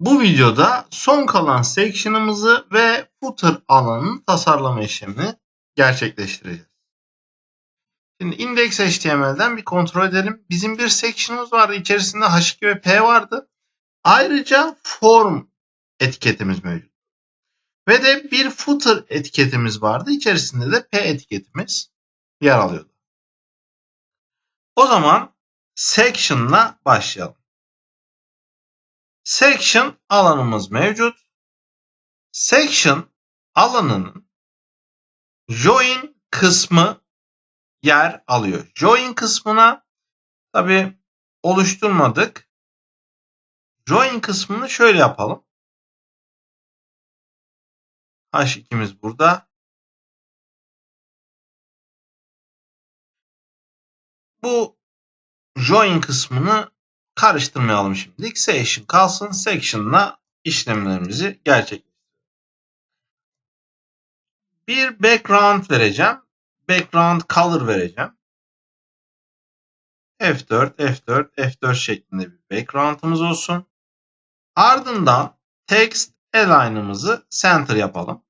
Bu videoda son kalan section'ımızı ve footer alanının tasarlama işlemini gerçekleştireceğiz. Şimdi index HTML'den bir kontrol edelim. Bizim bir section'ımız vardı. İçerisinde H2 ve P vardı. Ayrıca form etiketimiz mevcut. Ve de bir footer etiketimiz vardı. İçerisinde de P etiketimiz yer alıyordu. O zaman section'la başlayalım. Section alanımız mevcut. Section alanının join kısmı yer alıyor. Join kısmına tabi oluşturmadık. Join kısmını şöyle yapalım. H2'miz burada. Bu join kısmını karıştırmayalım şimdilik. Section kalsın. Section'la işlemlerimizi gerçekleştirelim. Bir background vereceğim. Background color vereceğim. F4, F4, F4 şeklinde bir background'ımız olsun. Ardından text align'ımızı center yapalım.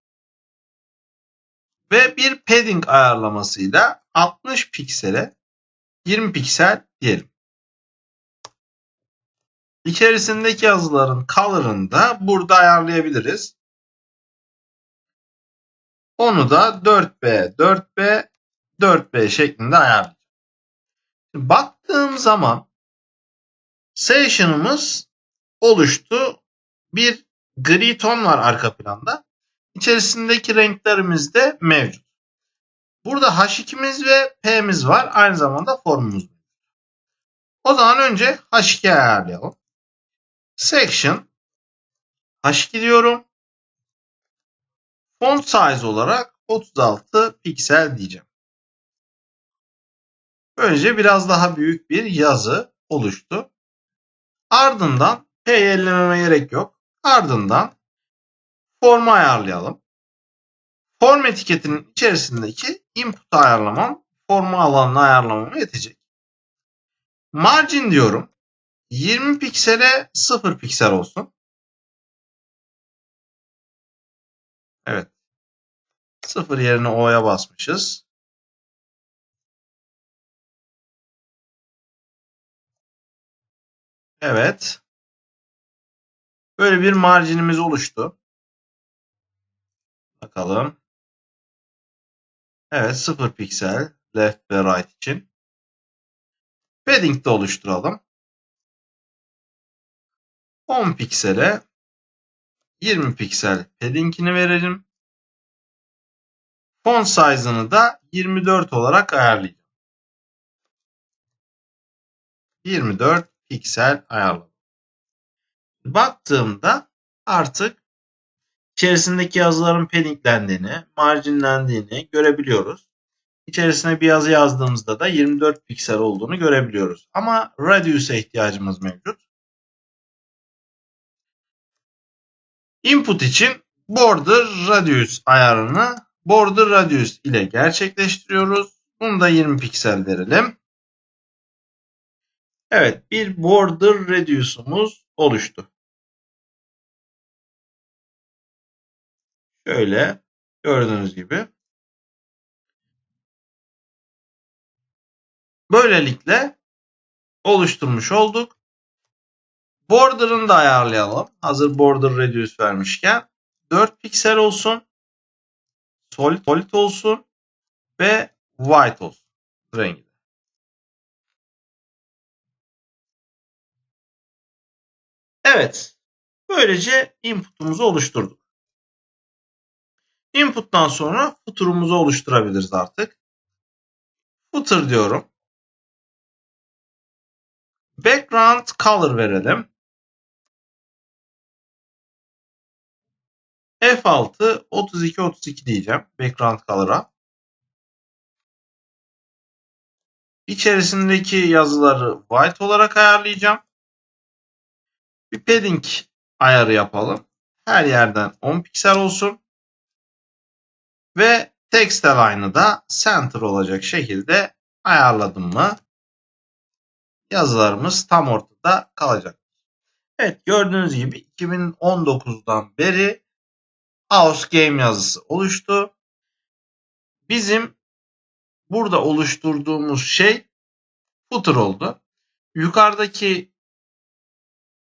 Ve bir padding ayarlamasıyla 60 piksele 20 piksel diyelim. İçerisindeki yazıların color'ını da burada ayarlayabiliriz. Onu da 4B, 4B, 4B şeklinde ayarlayacağım. Baktığım zaman session'ımız oluştu. Bir gri ton var arka planda. İçerisindeki renklerimiz de mevcut. Burada H2'miz ve P'miz var. Aynı zamanda formumuz. O zaman önce H2 ayarlayalım. Section H2 diyorum. Font size olarak 36 piksel diyeceğim. Böylece biraz daha büyük bir yazı oluştu. Ardından P'yi gerek yok. Ardından formu ayarlayalım. Form etiketinin içerisindeki input ayarlamam formu alanını ayarlamama yetecek. Margin diyorum. 20 piksele 0 piksel olsun. Evet. 0 yerine O'ya basmışız. Evet. Böyle bir marjinimiz oluştu. Bakalım. Evet 0 piksel left ve right için. Padding de oluşturalım. 10 piksele 20 piksel padding'ini verelim. Font size'ını da 24 olarak ayarlayacağım. 24 piksel ayarladım. Baktığımda artık içerisindeki yazıların paddinglendiğini, marginlendiğini görebiliyoruz. İçerisine bir yazı yazdığımızda da 24 piksel olduğunu görebiliyoruz. Ama radius'e ihtiyacımız mevcut. Input için border radius ayarını border radius ile gerçekleştiriyoruz. Bunu da 20 piksel verelim. Evet bir border radius'umuz oluştu. Şöyle gördüğünüz gibi. Böylelikle oluşturmuş olduk. Border'ını da ayarlayalım. Hazır border radius vermişken. 4 piksel olsun. Solid, solid olsun. Ve white olsun. Rengi. Evet. Böylece input'umuzu oluşturduk. Input'tan sonra footer'umuzu oluşturabiliriz artık. Footer diyorum. Background color verelim. F6 32 32 diyeceğim background color'a. İçerisindeki yazıları white olarak ayarlayacağım. Bir padding ayarı yapalım. Her yerden 10 piksel olsun. Ve text align'ı da center olacak şekilde ayarladım mı yazılarımız tam ortada kalacak. Evet gördüğünüz gibi 2019'dan beri House Game yazısı oluştu. Bizim burada oluşturduğumuz şey footer oldu. Yukarıdaki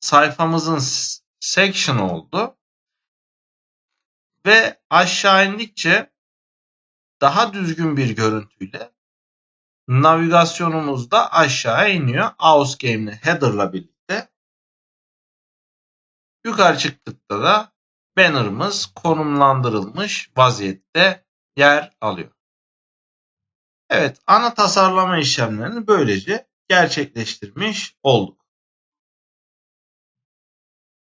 sayfamızın section oldu. Ve aşağı indikçe daha düzgün bir görüntüyle navigasyonumuz da aşağı iniyor. House Game'le header'la birlikte. Yukarı çıktıkta da banner'ımız konumlandırılmış vaziyette yer alıyor. Evet ana tasarlama işlemlerini böylece gerçekleştirmiş olduk.